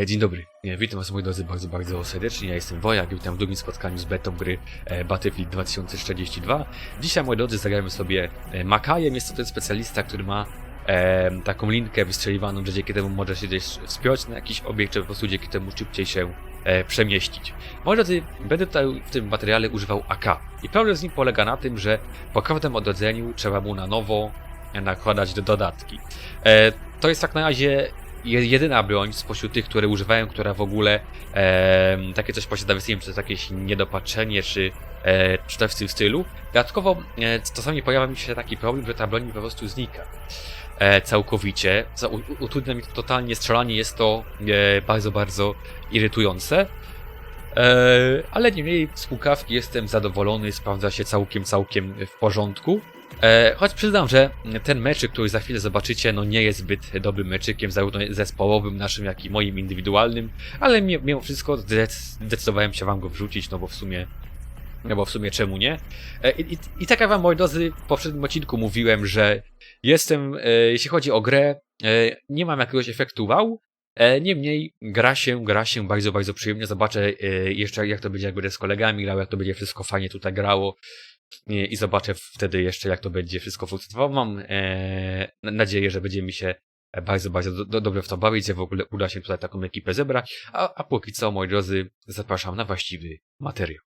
E, Dzień dobry, E, witam was moi drodzy bardzo, bardzo serdecznie. Ja jestem Wojak i witam w drugim spotkaniu z betą gry e, Battlefield 2042. Dzisiaj moi drodzy zagramy sobie Makajem. Jest to ten specjalista, który ma e, taką linkę wystrzeliwaną, że dzięki temu może się gdzieś wspiąć na jakiś obiekt, czy po prostu dzięki temu szybciej się e, przemieścić. Moi drodzy, będę tutaj w tym materiale używał AK. I problem z nim polega na tym, że po każdym odrodzeniu trzeba mu na nowo nakładać do dodatki. E, to jest tak na razie jedyna broń spośród tych, które używają, która w ogóle em, takie coś posiada, więc nie wiem, czy to jest jakieś niedopatrzenie, czy, e, czy coś w tym stylu. Dodatkowo e, czasami pojawia mi się taki problem, że ta broń po prostu znika e, całkowicie. U- Utrudnia mi to totalnie strzelanie, jest to e, bardzo, bardzo irytujące. E, ale niemniej z pukawki jestem zadowolony, sprawdza się całkiem, całkiem w porządku. E, choć przyznam, że ten meczyk, który za chwilę zobaczycie, no nie jest zbyt dobrym meczykiem, zarówno zespołowym naszym, jak i moim indywidualnym, ale mi- mimo wszystko zdec- zdecydowałem się wam go wrzucić, no bo w sumie no bo w sumie czemu nie? E, I, i, i tak jak wam, moi drodzy, w poprzednim odcinku mówiłem, że jestem, e, jeśli chodzi o grę, nie mam jakiegoś efektu wow, niemniej gra się, gra się bardzo, bardzo przyjemnie. Zobaczę jeszcze jak to będzie, jak będę z kolegami grał, jak to będzie wszystko fajnie tutaj grało i zobaczę wtedy jeszcze, jak to będzie wszystko funkcjonowało. Mam e, na- nadzieję, że będzie mi się bardzo, bardzo do, do, dobrze w to bawić, że w ogóle uda się tutaj taką ekipę zebrać, a, a póki co, moi drodzy, zapraszam na właściwy materiał.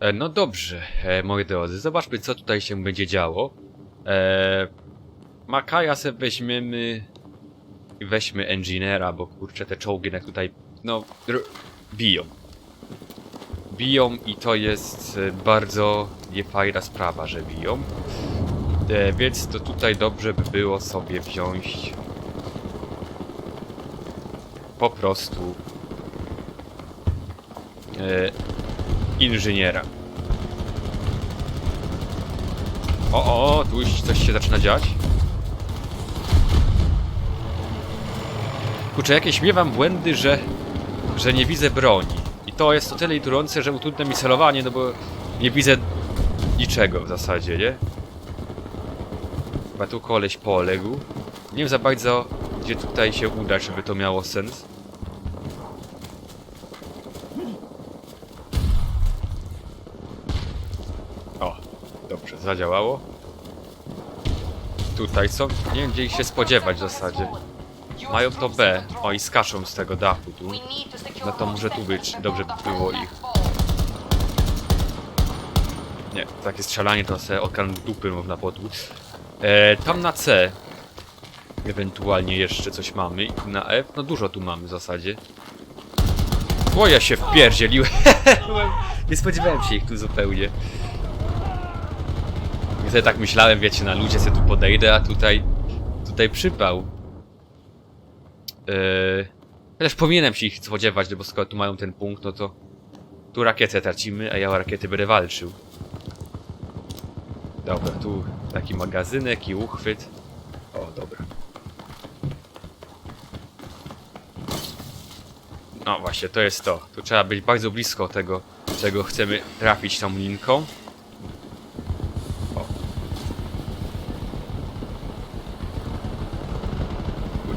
E, No dobrze, e, moi drodzy, zobaczmy co tutaj się będzie działo. E, Makaja se weźmiemy weźmy Engineera, bo kurczę te czołgi jak tutaj, no, biją. Biją i to jest e, bardzo niefajna sprawa, że biją. E, więc to tutaj dobrze by było sobie wziąć po prostu e, inżyniera. O, o, tu już coś się zaczyna dziać. Kurczę, jakieś miewam błędy, że, że nie widzę broni. To jest o tyle irytujące, że utrudnia mi celowanie, no bo nie widzę niczego w zasadzie, nie? Chyba tu koleś poległ. Nie wiem za bardzo, gdzie tutaj się udać, żeby to miało sens. O, dobrze, zadziałało. Tutaj są, nie wiem gdzie ich się spodziewać w zasadzie. Mają to B, o i skaczą z tego dachu tu. No to może tu być, dobrze by było ich. Nie, takie strzelanie to se okan dupy można potłuc. E, tam na C ewentualnie jeszcze coś mamy. I Na F, no dużo tu mamy w zasadzie. O, ja się wpierdzieliłem. Nie spodziewałem się ich tu zupełnie. Ja tak myślałem, wiecie, na ludzie sobie tu podejdę, a tutaj... Tutaj przypał. Eee, chociaż powinienem się ich spodziewać, no bo skoro tu mają ten punkt, no to... Tu rakietę tracimy, a ja o rakiety będę walczył. Dobra, tu taki magazynek i uchwyt. O, dobra. No właśnie, to jest to. Tu trzeba być bardzo blisko tego, czego chcemy trafić tą linką.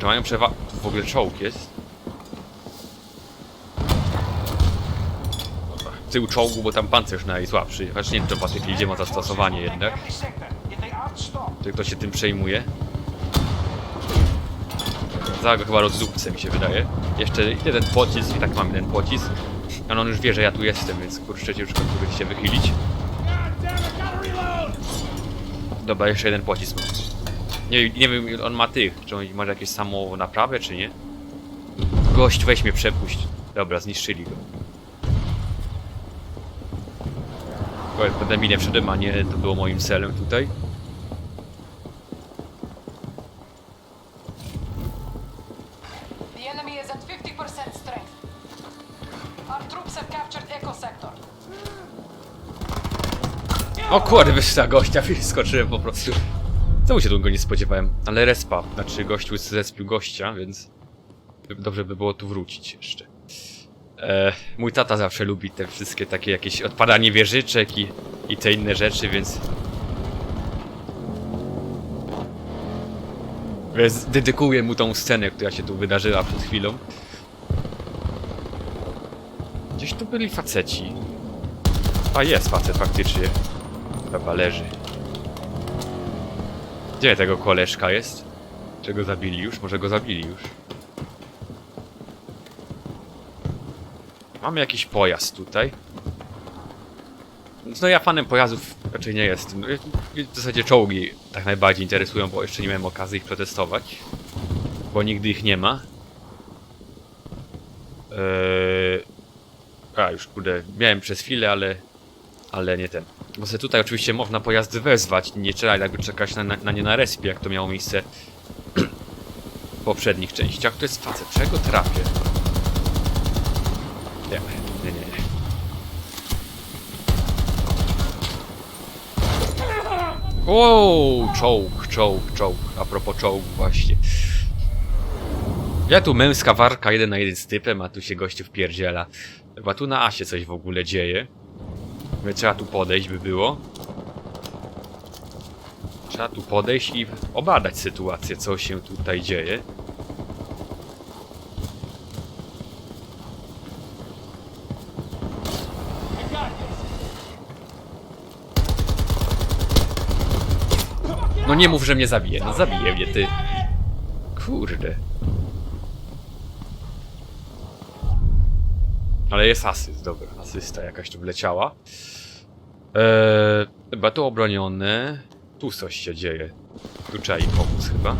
Mają przewa... Tu w ogóle czołg jest. Dobra, tył czołgu, bo tam pancerz najsłabszy. Chociaż nie wiem, czy Battlefieldzie ma zastosowanie jednak. Tylko się tym przejmuje. Za go chyba rozdupcę mi się wydaje. Jeszcze jeden pocisk i tak mam jeden pocisk. A on już wie, że ja tu jestem, więc kurczę ciężko się wychylić. Dobra, jeszcze jeden pocisk. Nie, nie wiem, on ma tych. Czy on ma jakieś samo naprawę, czy nie? Gość, weź mnie przepuść. Dobra, zniszczyli go. Oj, Potem mi nie wszedłem, a nie to było moim celem tutaj. The enemy is at 50% strength. Our troops have captured Echo Sector. O kurde, ta gościa, wyskoczyłem po prostu. Czemu się długo nie spodziewałem? Ale respa, znaczy gościu zespił gościa, więc dobrze by było tu wrócić jeszcze. E, mój tata zawsze lubi te wszystkie takie jakieś odpadanie wieżyczek i, i te inne rzeczy, więc Więc dedykuję mu tą scenę, która się tu wydarzyła przed chwilą. Gdzieś tu byli faceci. A jest facet faktycznie. Chyba leży. Gdzie tego koleżka jest? Czy go zabili już? Może go zabili już. Mamy jakiś pojazd tutaj. No ja fanem pojazdów raczej nie jestem. W zasadzie czołgi tak najbardziej interesują, bo jeszcze nie miałem okazji ich przetestować. Bo nigdy ich nie ma. Eee... A, już kurde, miałem przez chwilę, ale... Ale nie ten. Bo sobie tutaj oczywiście można pojazdy wezwać, nie trzeba jakby czekać na, na, na nie na respie, jak to miało miejsce w poprzednich częściach. To jest facet, czego trafię? Nie, nie, nie. Wow, czołg, czołg, czołg. A propos czołgu właśnie. Ja tu męska warka jeden na jeden z typem, a tu się gościu wpierdziela. Chyba tu na Asie coś w ogóle dzieje. Ale Trzeba tu podejść by było. Trzeba tu podejść i obadać sytuację, co się tutaj dzieje. No nie mów, że mnie zabije. No zabije mnie, ty. Kurde. Ale jest asyst, dobra. Asysta jakaś tu wleciała. Eee, chyba tu obronione. Tu coś się dzieje. Tu trzeba im pomóc chyba.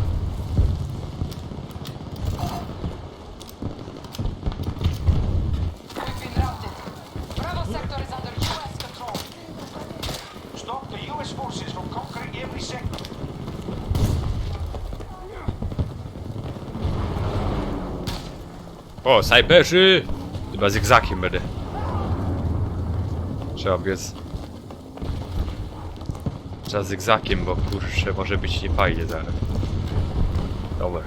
O, snajperzy! Chyba zygzakiem będę. Trzeba biec. Trzeba zygzakiem, bo kurczę, może być nie fajnie zaraz. Dobra.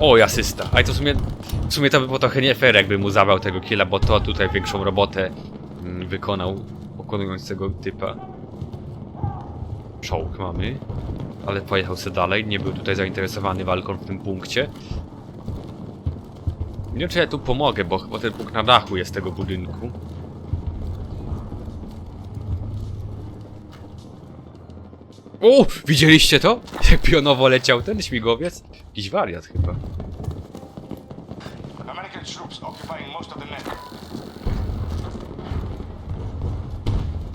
O, asysta. Ale to w sumie, w sumie to by było trochę nie fair, jakby mu zabrał tego killa, bo to tutaj większą robotę mm, wykonał, pokonując tego typa. Czołg mamy, ale pojechał sobie dalej, nie był tutaj zainteresowany walką w tym punkcie. Nie wiem, czy ja tu pomogę, bo chyba ten punkt na dachu jest tego budynku. O! Widzieliście to? Jak pionowo leciał ten śmigłowiec? Jakiś wariat chyba.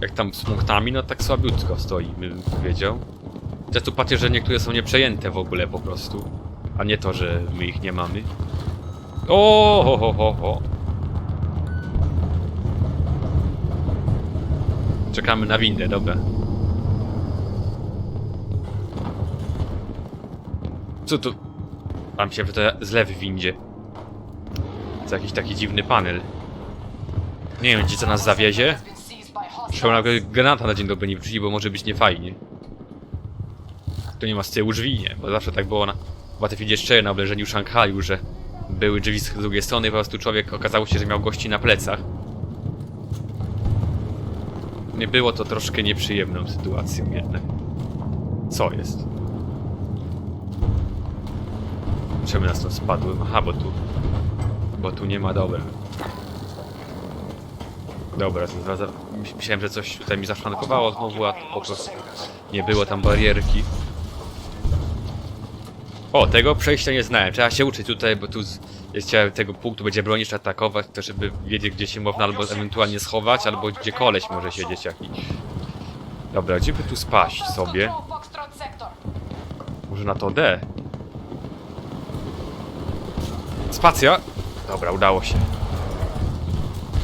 Jak tam z punktami, no tak słabiutko stoi, bym powiedział. Ja tu patrzę, że niektóre są nieprzejęte w ogóle po prostu. A nie to, że my ich nie mamy. O, ho, ho, ho, ho. Czekamy na windę, dobra. Co tu? Mam się, to zlew w windzie. To jakiś taki dziwny panel. Nie wiem, gdzie co nas zawiezie. Trzeba nawet granata na dzień dobry nie wrzucić, bo może być niefajnie. To nie ma z tyłu drzwi, nie? Bo zawsze tak było na Battlefield 4 na oblężeniu Szanghaju, że były drzwi z drugiej strony po prostu człowiek okazało się, że miał gości na plecach. Nie było to troszkę nieprzyjemną sytuacją jednak. Co jest? Czemu nas to spadły? Aha, bo tu... Bo tu nie ma dobra. Dobra, myślałem, że coś tutaj mi zaszwankowało znowu, a po prostu nie było tam barierki. O, tego przejścia nie znałem. Trzeba się uczyć tutaj, bo tu jest tego punktu będzie bronić, atakować, to żeby wiedzieć, gdzie się można albo ewentualnie schować, albo gdzie koleś może siedzieć jakiś. Dobra, gdzie by tu spaść sobie? Może na to D? Spacja! Dobra, udało się.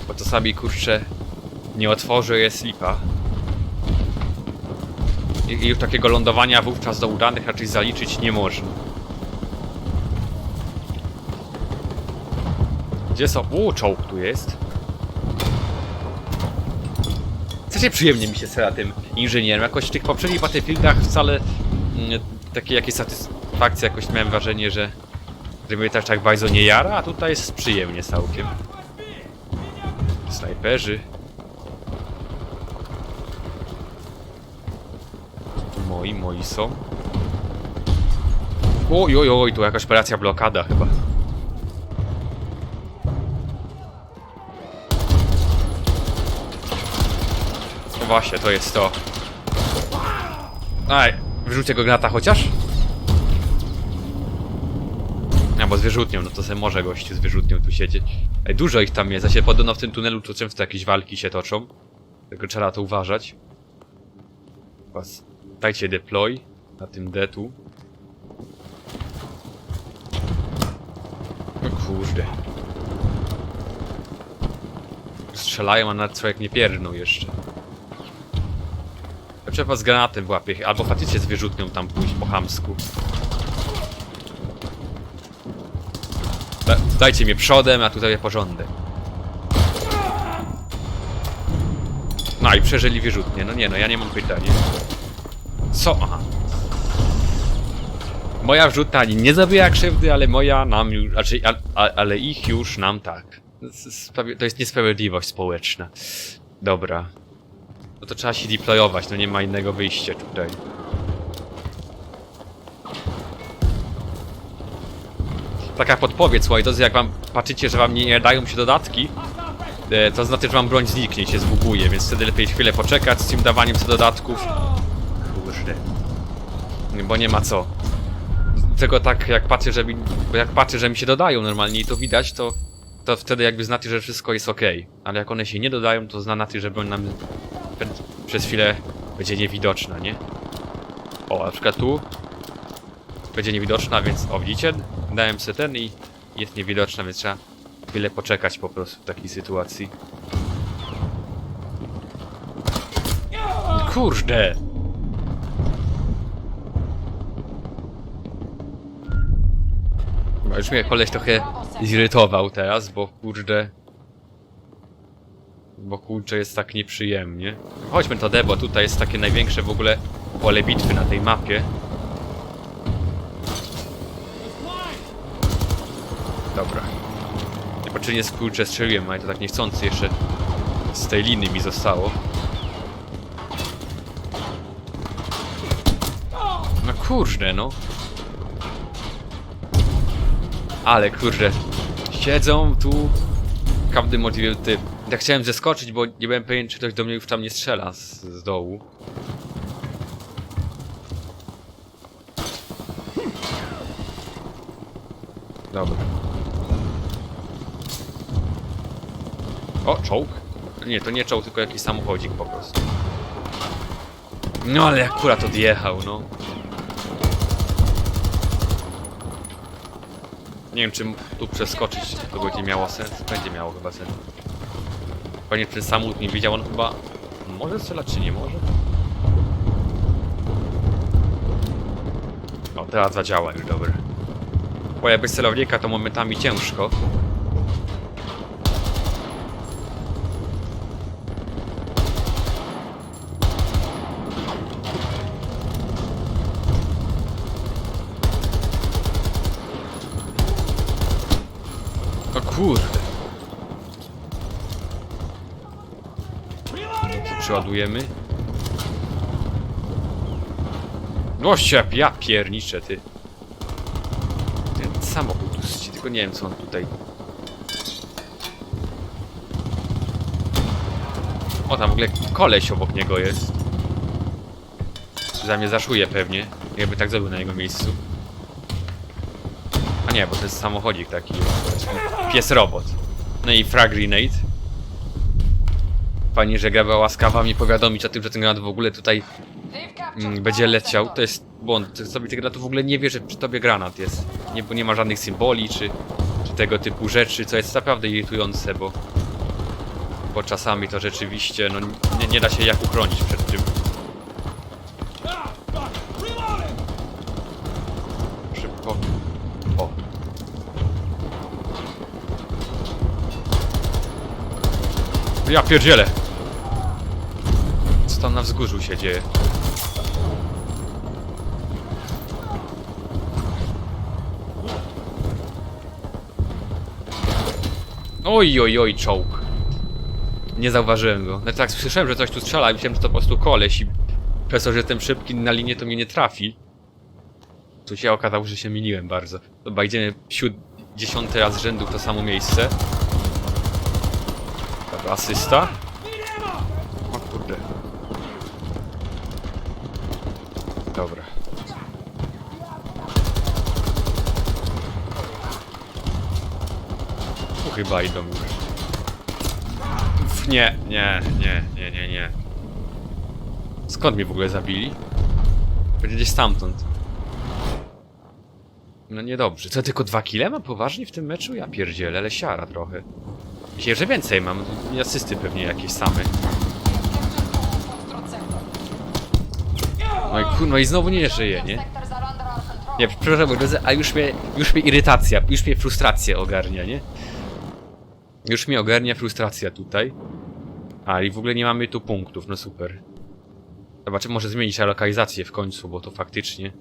Bo czasami kurczę nie otworzy jest lipa. I już takiego lądowania wówczas do udanych raczej zaliczyć nie można. Gdzie są? Uuu, czołg tu jest. Strasznie przyjemnie mi się sera tym inżynierem. Jakoś w tych poprzednich Battlefieldach wcale mm, takiej jakiejś satysfakcji jakoś miałem wrażenie, że, że mnie też tak bardzo nie jara, a tutaj jest przyjemnie całkiem. Snajperzy. Moi, moi są. Oj, oj, oj, tu jakaś operacja blokada chyba. Właśnie, to jest to. Aj, wyrzucę go granata chociaż? A, bo z wyrzutnią, no to se może gościu z wyrzutnią tu siedzieć. Ej, dużo ich tam jest, a się podobno w tym tunelu to często jakieś walki się toczą. Tylko trzeba na to uważać. Was. Dajcie deploy na tym detu. No kurde. Strzelają, a nawet człowiek nie pierdną jeszcze. Trzeba z granatem w łapie, albo faktycznie z wyrzutnią tam pójść po chamsku. Da, dajcie mnie przodem, a tutaj porządek. No i przeżyli wyrzutnie. No nie no, ja nie mam pytania. Co? Aha. Moja wrzutna ani nie zabija krzywdy, ale moja nam już, znaczy, a, a, ale ich już nam tak. To jest niesprawiedliwość społeczna. Dobra. No to trzeba się deployować, no nie ma innego wyjścia tutaj. Taka podpowiedź, słuchaj, drodzy, jak wam patrzycie, że wam nie dają się dodatki, e, to znaczy, że wam broń zniknie się zbuguje, więc wtedy lepiej chwilę poczekać z tym dawaniem sobie dodatków. Kurde. Bo nie ma co. Tylko tak jak patrzę, że mi, jak patrzę, że mi się dodają normalnie i to widać, to, to wtedy jakby znaczy, że wszystko jest ok. Ale jak one się nie dodają, to znaczy, że broń nam przez chwilę będzie niewidoczna, nie? O, na przykład tu będzie niewidoczna, więc o widzicie? Dałem sobie ten i jest niewidoczna, więc trzeba chwilę poczekać po prostu w takiej sytuacji. Kurde! Już mnie koleś trochę zirytował teraz, bo kurde... Bo kurczę jest tak nieprzyjemnie. Chodźmy to debo, tutaj jest takie największe w ogóle pole bitwy na tej mapie. Dobra. Niepotrzebnie kurczę strzeliłem, ale to tak niechcący jeszcze z tej liny mi zostało. No kurde, no. Ale kurde. Siedzą tu. Każdy możliwy typ. Ja chciałem zeskoczyć, bo nie byłem pewien, czy ktoś do mnie już tam nie strzela z, z dołu. Dobra. O, czołg? Nie, to nie czołg, tylko jakiś samochodzik po prostu. No ale akurat odjechał, no. Nie wiem, czy tu przeskoczyć to będzie miało sens. Będzie miało chyba sens. Panie ten samochód nie widział, on chyba... Może strzelać, czy nie może? O, teraz zadziała już, dobra. Bo jak bez celownika to momentami ciężko. O kurde. Przeładujemy. Gościa, ja pierniczę, ty. Ten samochód ści- tylko nie wiem co on tutaj... O, tam w ogóle koleś obok niego jest. Za mnie zaszuje pewnie. Jakby tak zrobił na jego miejscu. A nie, bo to jest samochodzik taki. Pies robot. No i frag grenade. Pani, że gra była łaskawa mi powiadomić o tym, że ten granat w ogóle tutaj mm, będzie leciał. To jest błąd. Sobie ten granat w ogóle nie wie, że przy tobie granat jest. Nie, bo nie ma żadnych symboli, czy, czy tego typu rzeczy, co jest naprawdę irytujące, bo bo czasami to rzeczywiście, no nie, nie da się jak uchronić przed tym. Szybko. O. Ja pierdzielę! Co tam na wzgórzu się dzieje? Oj, oj, oj, czołg. Nie zauważyłem go. Znaczy tak słyszałem, że coś tu strzela i myślałem, że to po prostu koleś i Przez to, że jestem szybki na linię, to mnie nie trafi. Tu się okazało, że się myliłem bardzo. Dobra, idziemy siód... dziesiąty raz rzędu w to samo miejsce. Dobra, asysta. O kurde. Dobra. Tu chyba idą już. Uf, nie, nie, nie, nie, nie, nie. Skąd mnie w ogóle zabili? Będzie gdzieś stamtąd. No niedobrze. Co, tylko dwa kile mam poważnie w tym meczu? Ja pierdzielę, ale siara trochę. Myślę, że więcej mam. I asysty pewnie jakieś same. I kurwa, i znowu nie żyje, nie? Nie, przepraszam, drodzy, a już mnie, już mnie irytacja, już mnie frustracja ogarnia, nie? Już mnie ogarnia frustracja tutaj. A, i w ogóle nie mamy tu punktów, no super. Zobaczymy, może zmienić lokalizację w końcu, bo to faktycznie...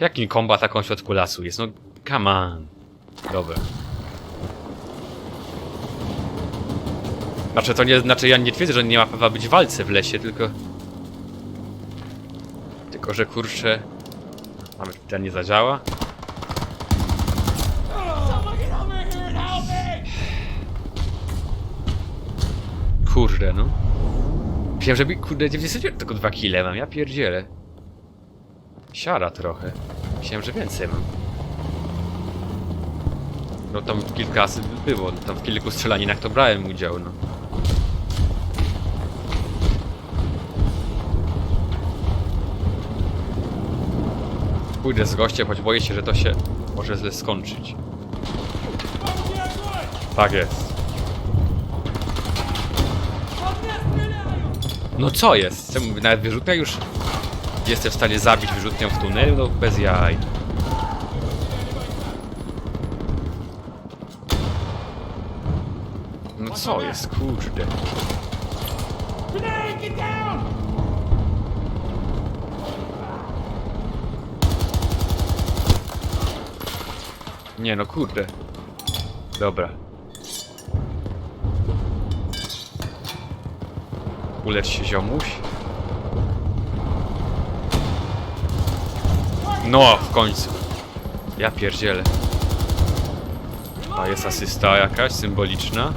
Jaki kombat taką środku lasu jest? No, come on. Dobra. Znaczy, to nie, znaczy ja nie twierdzę, że nie ma prawa być w walce w lesie, tylko... Tylko, że kurczę... Nawet ten nie zadziała. Kurde, no. Myślałem, że bi- kurde 99 tylko dwa kile mam, ja pierdzielę. Siara trochę. Myślałem, że więcej mam. No tam kilka było, tam w kilku strzelaninach to brałem udział, no. Pójdę z gościem, choć boję się, że to się może źle skończyć. Tak jest. No co jest? Czemu nawet wyrzutnia już jestem w stanie zabić wyrzutnią w tunelu? No bez jaj. No co jest, kurde. Nie no, kurde. Dobra. Ulecz się ziomuś. No, w końcu. Ja pierdzielę. A jest asysta jakaś symboliczna.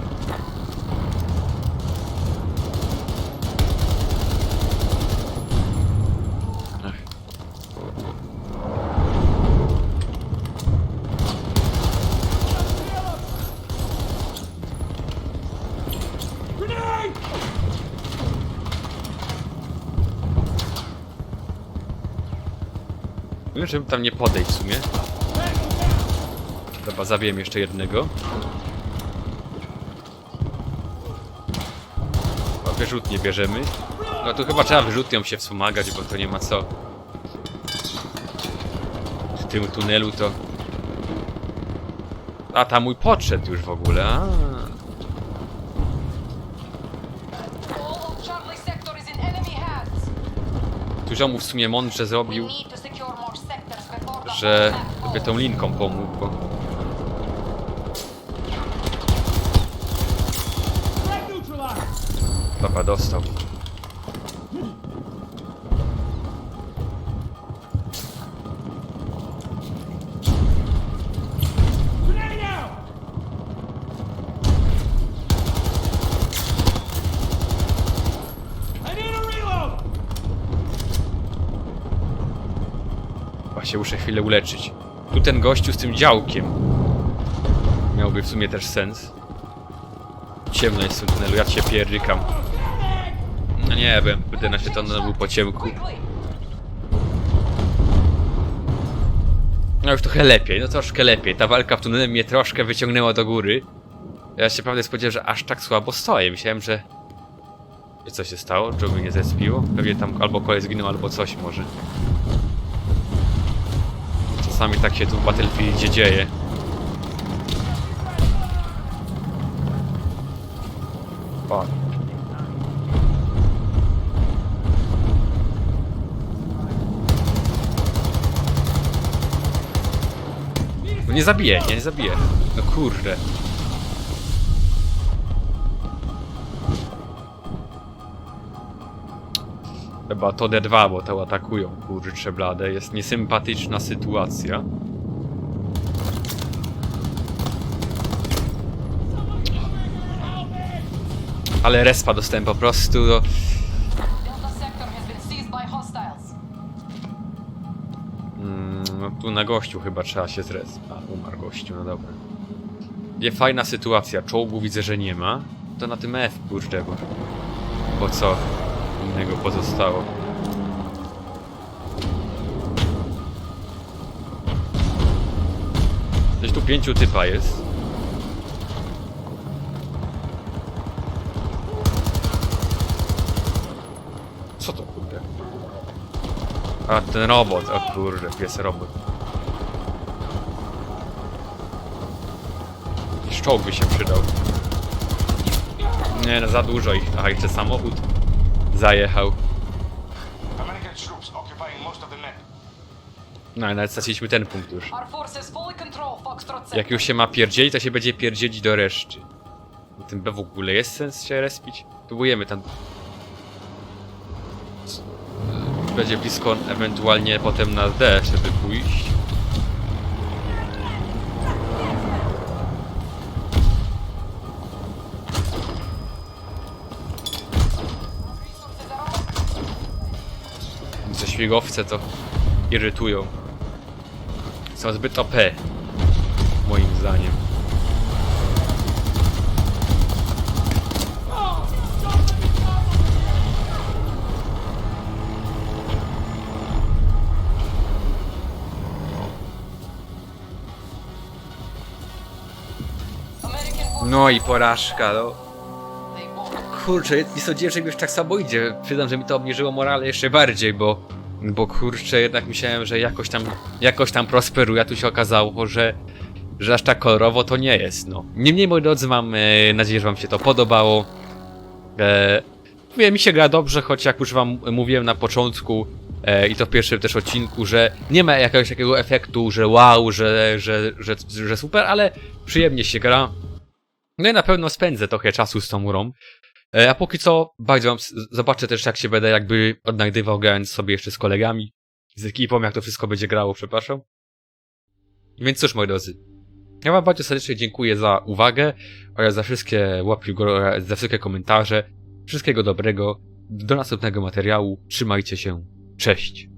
Wiem, żeby tam nie podejść w sumie. Dobra, zabiłem jeszcze jednego. O, wyrzutnie bierzemy. No tu chyba trzeba wyrzutnią się wspomagać, bo to nie ma co. W tym tunelu to... A, tam mój podszedł już w ogóle, a. All of Charlie sector is in enemy hands. Tu ziomu w sumie mądrze zrobił, że sobie tą linką pomógł, bo... Dobra, dostał. Się muszę chwilę uleczyć. Tu ten gościu z tym działkiem. Miałby w sumie też sens. Ciemno jest w tym tunelu, ja cię pierdykam. No nie wiem, kurde, na to był po ciemku. No już trochę lepiej, no troszkę lepiej. Ta walka w tunelu mnie troszkę wyciągnęła do góry. Ja się prawdę spodziewałem, że aż tak słabo stoję. Myślałem, że... Co się stało? Mnie nie zespiło? Pewnie tam albo kolej zginął, albo coś może. Czasami tak się tu w Battlefieldzie dzieje. No nie zabiję, nie, nie zabiję. No kurde. Chyba to D2, bo to atakują, kurcze blade. Jest niesympatyczna sytuacja. Ale respa dostałem po prostu, no. Mm, no tu na gościu chyba trzeba się zres. A, umarł gościu, no dobra. Nie fajna sytuacja, czołgu widzę, że nie ma. To na tym F, kurde, bo... Bo co innego pozostało? Gdzieś tu pięciu typa jest. Co to kurde? A, ten robot, o kurde, pies robot. Jakiś by się przydał. Nie, no za dużo ich. Aha, jeszcze samochód zajechał. American troops occupying most of the net. No i nawet straciliśmy ten punkt już. Our forces fully control Foxtrot sector. Jak już się ma pierdzieli, to się będzie pierdzielić do reszty. Na tym B w ogóle jest sens się respić? Próbujemy tam... Będzie blisko, ewentualnie potem na D, żeby pójść. Te śmigłowce to irytują. Są zbyt OP. Moim zdaniem. No i porażka, no. Kurczę, nie sądziłem, że mi już tak samo idzie. Przyznam, że mi to obniżyło morale jeszcze bardziej, bo... Bo kurczę, jednak myślałem, że jakoś tam, jakoś tam prosperuje, a tu się okazało, że, że aż tak kolorowo to nie jest, no. Niemniej, moi drodzy, mam e, nadzieję, że wam się to podobało. E, mówię, mi się gra dobrze, choć jak już wam mówiłem na początku e, i to w pierwszym też odcinku, że nie ma jakiegoś takiego efektu, że wow, że, że, że, że super, ale przyjemnie się gra. No i na pewno spędzę trochę czasu z tą grą. E, A póki co, bardzo wam zobaczę też, jak się będę jakby odnajdywał, grając sobie jeszcze z kolegami, z ekipą, jak to wszystko będzie grało, przepraszam. Więc cóż, moi drodzy. Ja wam bardzo serdecznie dziękuję za uwagę oraz za wszystkie łapki górę, za wszystkie komentarze. Wszystkiego dobrego. Do następnego materiału. Trzymajcie się. Cześć.